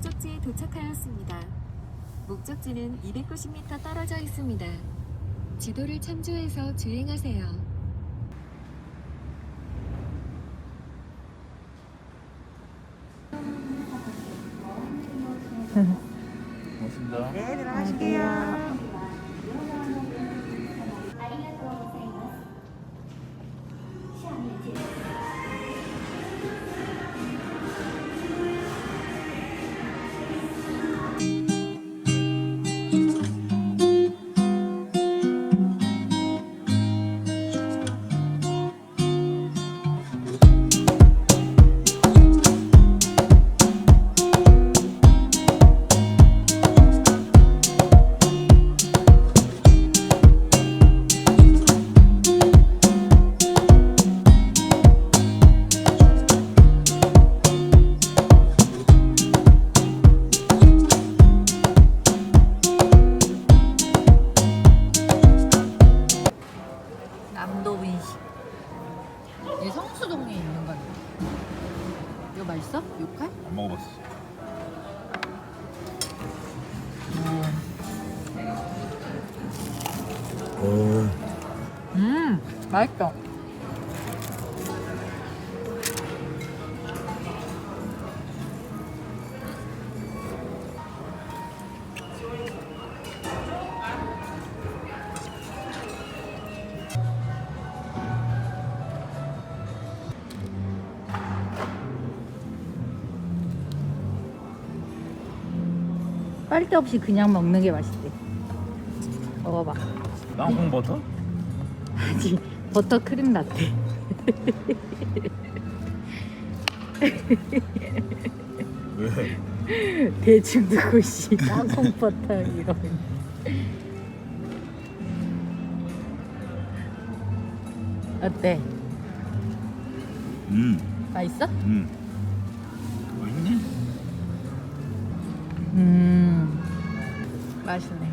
목적지에 도착하였습니다. 목적지는 290m 떨어져 있습니다. 지도를 참조해서 주행하세요. 고맙습니다. 네, 들어가실게요. 빨대 없이 그냥 먹는 게 맛있대. 먹어봐. 땅콩 버터? 아니 버터 크림 라떼 왜? 대충 듣고 씨 땅콩 버터 이러면 어때? 음, 맛있어? 음. 맛있네. 음 맛있네.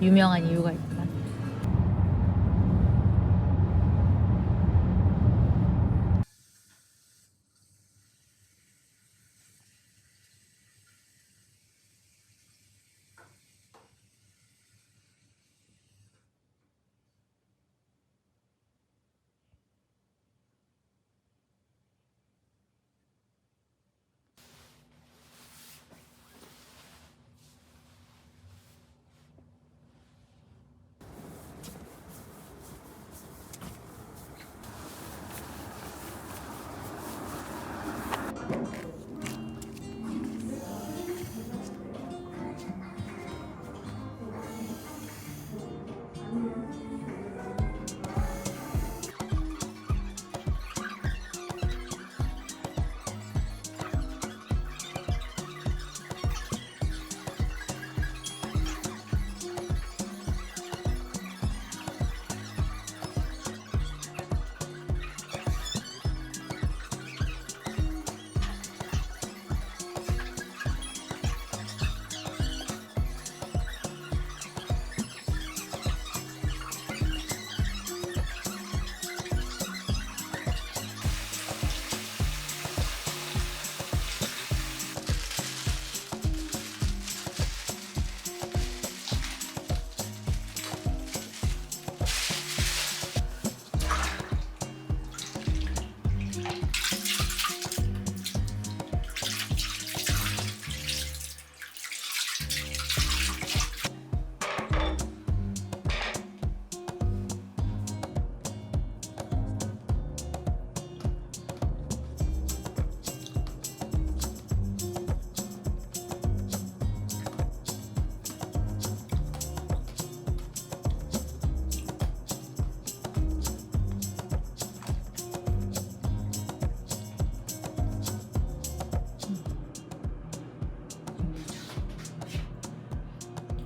유명한 이유가 있다 Amen.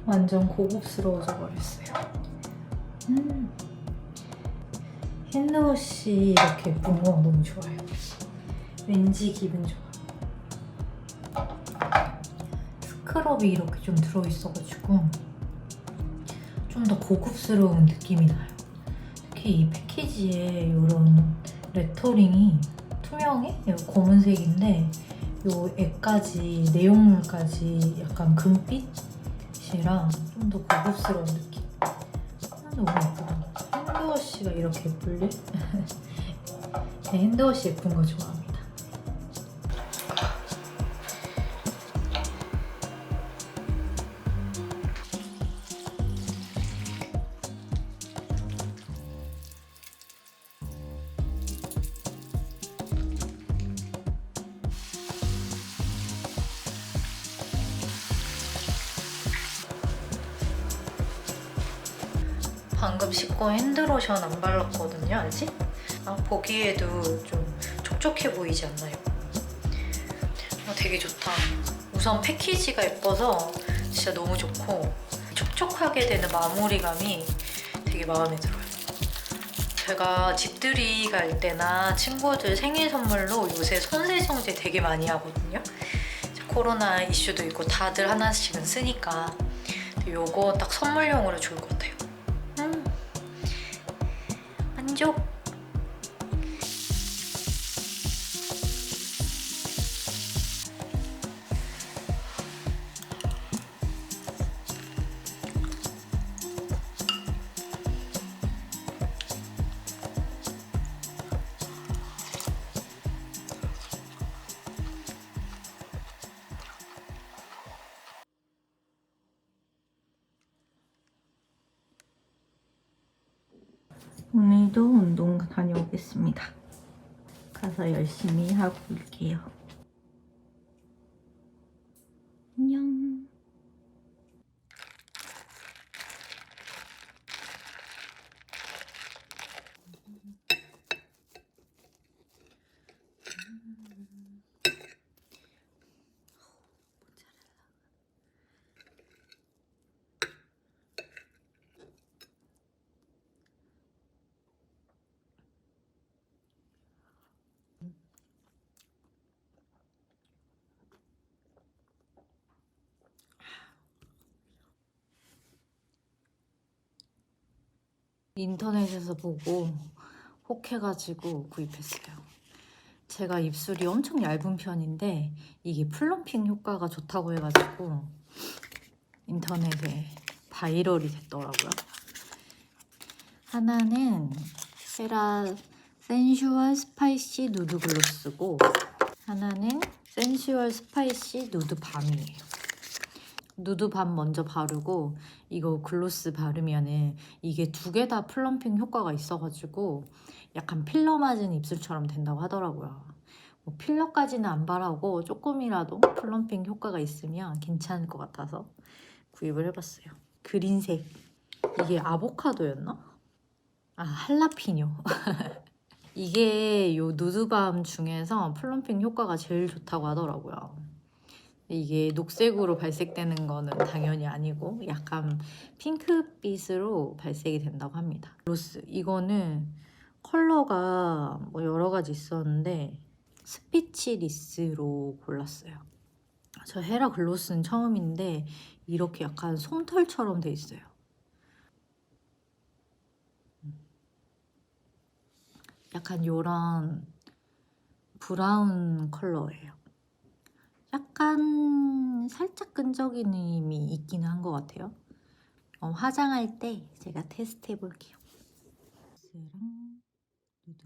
완전 고급스러워져 버렸어요. 음. 핸드워시 이렇게 예쁜 거 너무 좋아요. 왠지 기분 좋아. 스크럽이 이렇게 좀 들어있어가지고 좀 더 고급스러운 느낌이 나요. 특히 이 패키지에 이런 레터링이 투명해? 검은색인데 요 애까지 내용물까지 약간 금빛 이랑 좀 더 고급스러운 느낌. 아, 너무 예쁘다. 핸드워시가 이렇게 예쁠래? 네, 핸드워시 예쁜 거 좋아합니다. 핸드로션 안 발랐거든요, 아직? 아, 보기에도 좀 촉촉해 보이지 않나요? 아, 되게 좋다. 우선 패키지가 예뻐서 진짜 너무 좋고 촉촉하게 되는 마무리감이 되게 마음에 들어요. 제가 집들이 갈 때나 친구들 생일 선물로 요새 손세정제 되게 많이 하거든요. 코로나 이슈도 있고 다들 하나씩은 쓰니까 요거 딱 선물용으로 것 같아요. 만족. 오늘도 운동 다녀오겠습니다. 가서 열심히 하고 올게요. 안녕. 인터넷에서 보고 혹해가지고 구입했어요. 제가 입술이 엄청 얇은 편인데 이게 플럼핑 효과가 좋다고 해가지고 인터넷에 바이럴이 됐더라고요. 하나는 세라 센슈얼 스파이시 누드 글로스고 하나는 센슈얼 스파이시 누드 밤이에요. 누드 밤 먼저 바르고 이거 글로스 바르면은 이게 두 개 다 플럼핑 효과가 있어가지고 약간 필러 맞은 입술처럼 된다고 하더라고요. 뭐 필러까지는 안 바라고 조금이라도 플럼핑 효과가 있으면 괜찮을 것 같아서 구입을 해봤어요. 그린색 이게 아보카도였나? 아 할라피뇨. 이게 요 누드밤 중에서 플럼핑 효과가 제일 좋다고 하더라고요. 이게 녹색으로 발색되는 거는 당연히 아니고 약간 핑크빛으로 발색이 된다고 합니다. 로스 이거는 컬러가 뭐 여러 가지 있었는데 스피치리스로 골랐어요. 저 헤라 글로스는 처음인데 이렇게 약간 솜털처럼 돼 있어요. 약간 요런 브라운 컬러예요. 약간 살짝 끈적임이 있기는 한 것 같아요. 어, 화장할 때 제가 테스트 해볼게요. 랑 누드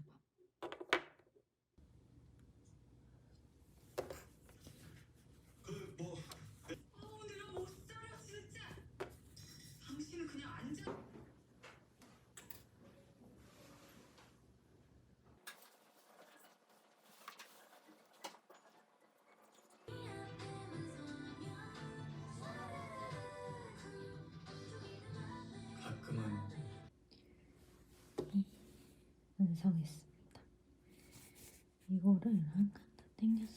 완성했습니다. 이거를 한 칸더 되는데.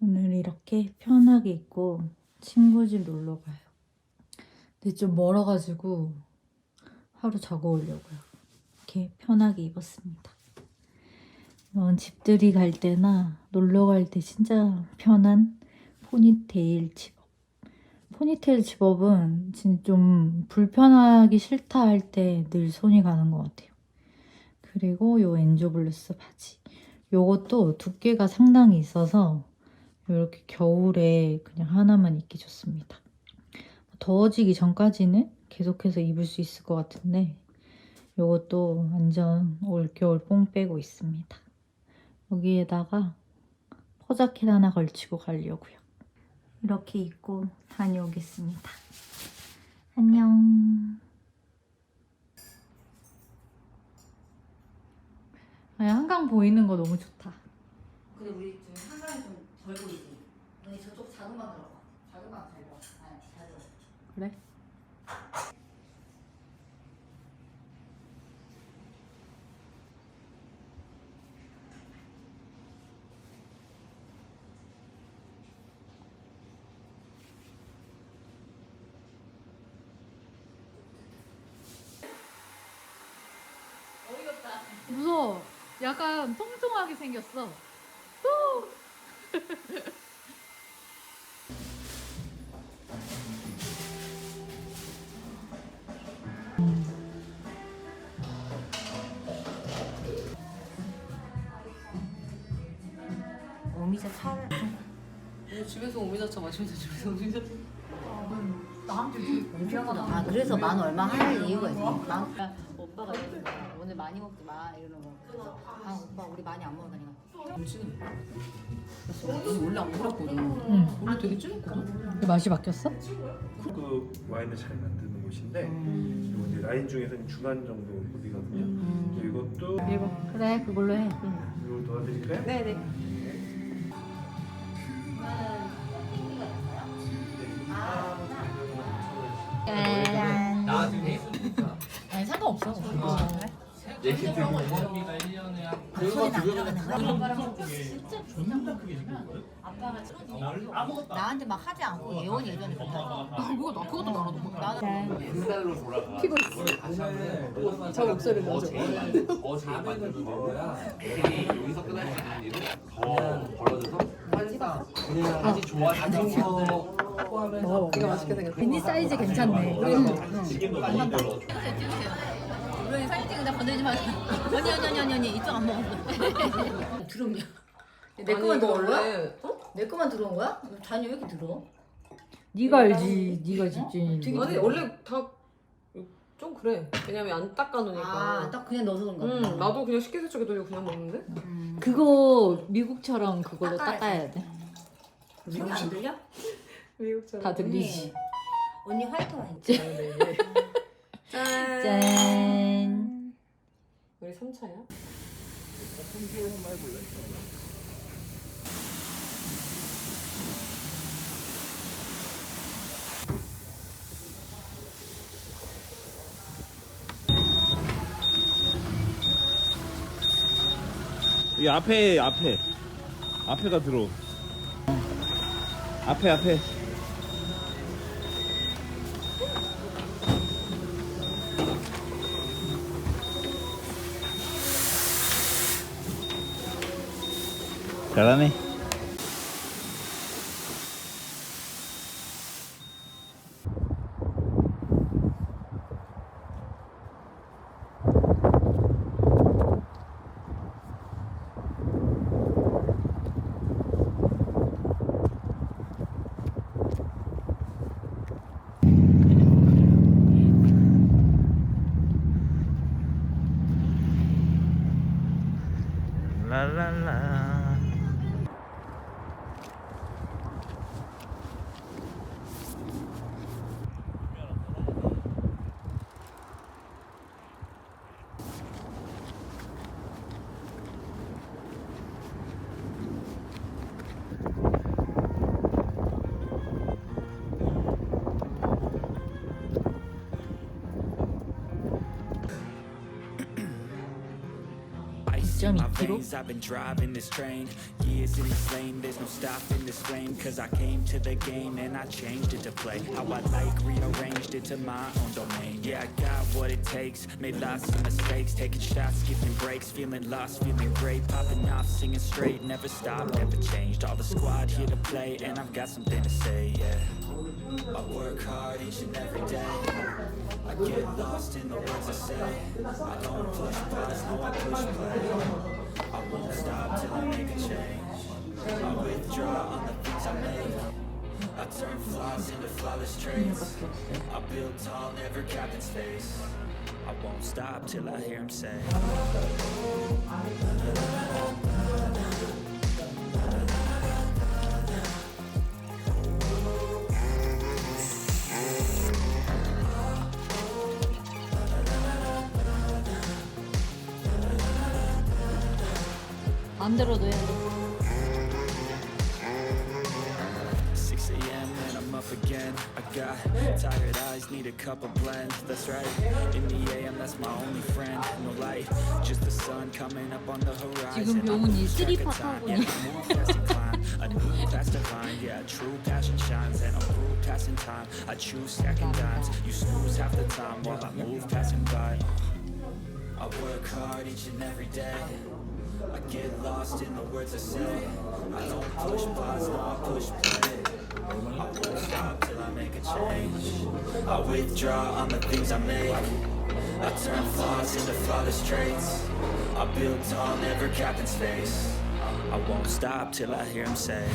오늘 이렇게 편하게 입고 친구 집 놀러 가요. 근데 좀 멀어가지고 하루 자고 오려고요. 이렇게 편하게 입었습니다. 이런 집들이 갈 때나 놀러 갈 때 진짜 편한 포니테일 집업. 포니테일 집업은 진짜 좀 불편하기 싫다 할 때 늘 손이 가는 것 같아요. 그리고 요 엔조 블루스 바지. 요것도 두께가 상당히 있어서 이렇게 겨울에 그냥 하나만 입기 좋습니다. 더워지기 전까지는 계속해서 입을 수 있을 것 같은데 요것도 완전 올겨울 뽕 빼고 있습니다. 여기에다가 포자켓 하나 걸치고 가려고요. 이렇게 입고 다녀오겠습니다. 안녕. 아니, 한강 보이는 거 너무 좋다. 근데 우리 좀 한강이 좀 덜 보이지? 언니 저쪽 작은 방 들어가. 작은 방잘 들어. 아니 잘 들어. 그래? 무서워. 약간 통통하게 생겼어. 오미자 차를 집에서 오미자차 마시면서 집에서 오미자차 아 그래서 만 얼마 할 이유가 있어. 만 오빠가 이러는 거야. 오늘 많이 먹지 마 이러는 거. 그래서 아 오빠 우리 많이 안 먹으니까. 오늘 원래 안 그랬거든 응. 원래 되게 진했거든 맛이 바뀌었어? 그 와인을 잘 만드는 곳인데 음. 그리고 이제 라인 중에서는 중간 정도 급이거든요. 음. 이것도 이거 그래 그걸로 해. 이걸 도와드릴까요? 네네 아 니 상관없어. 소리는 안 들어가는 거야? 나한테 막 하지 않고 예원이 예전에 그랬다. 그거 나 그것도 나도 나는 저 목소리 뭐죠? 어제가 만든 거야. 여기서 끝날 수 있는 일을 더 벌어져서 사실상 그냥 다시 좋아지면서 먹어봐 기가 맛있게 생겼어 미니 사이즈 괜찮네. 우리 사진 찍는다 건들지 마. 언니 언니 언니 언니 언니 이쪽 안 먹었어. 들어오냐? 내 거만 들어온 거야? 내 거만 들어온 거야? 잔이 왜 이렇게 들어? 네가 알지. 네가 집주인인데. 아니 원래 다 좀 그래 왜냐면 안 닦아놓으니까 아, 딱 그냥 넣어서 그런 거야. 응 나도 그냥 식기세척에 돌리고 그냥 먹는데 그거 미국처럼 그걸로 닦아야 닦아야 돼. 소리 안 들려? 미국처럼 다 들리지. 언니 화이트 와인. 네, 짠 짠. 우리 3차야? 이 앞에 앞에 앞에가 들어. 앞에 앞에. 잘 My veins, I've been driving this train. Years in the flame, there's no stopping this train. Cause I came to the game and I changed it to play. How I like rearranged into my own domain. Yeah, I got What it takes, made lots of mistakes, taking shots, giving breaks, feeling lost, feeling great, popping off, singing straight, never stopped, never changed. All the squad here to play, and I've got something to say, yeah. I work hard each and every day. I get lost in the words I say I don't push pause, no I push play I won't stop till I make a change. I withdraw on the things I make I turn flaws into flawless traits. I build tall, never capped in space. I won't stop till I hear him say. 마음대로도 해야 돼. 6 a.m. and I'm up again. I got tired eyes, need a cup of blend. That's right. In the AM, that's my only friend. No light, just the sun coming up on the horizon. 지금 I 병훈이 lose track of 쓰리파 time. 타고 Yeah, I move fast and climb. A new path to find. Yeah, true passion shines and I'm through passing time. I choose stacking dimes. You snooze half the time while I move passing by. I work hard each and every day. I get lost in the words I say. I don't push pause, no, I push play. I won't stop till I make a change. I withdraw on the things I make. I turn flaws into flawless traits. I build tall, never capped in space. I won't stop till I hear him say.